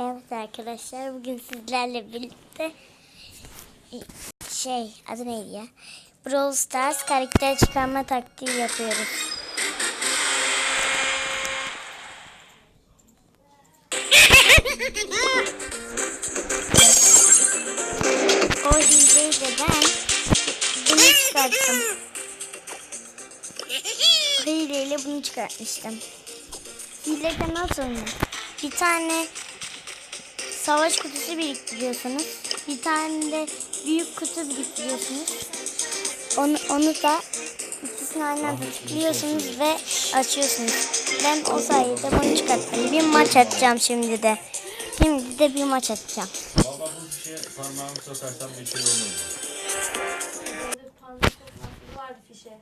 Evet arkadaşlar bugün sizlerle birlikte şey adı neydi ya? Brawl Stars karakter çıkarma taktiği yapıyoruz. O hileyi de ben bunu çıkarttım. Hileyle bunu çıkartmıştım. Hilede nasıl oynanır? Bir tane savaş kutusu biriktiriyorsunuz. Bir tane de büyük kutu biriktiriyorsunuz. Onu, onu da ikisini aynı anda tıklıyorsunuz ve açıyorsunuz. Ben o sayede bunu çıkarttım. Bir maç atacağım şimdi de. Şimdi de bir maç atacağım. Baba bu şişe parmağımı sokarsam bir şey? Böyle fazla sokması vardı fişe.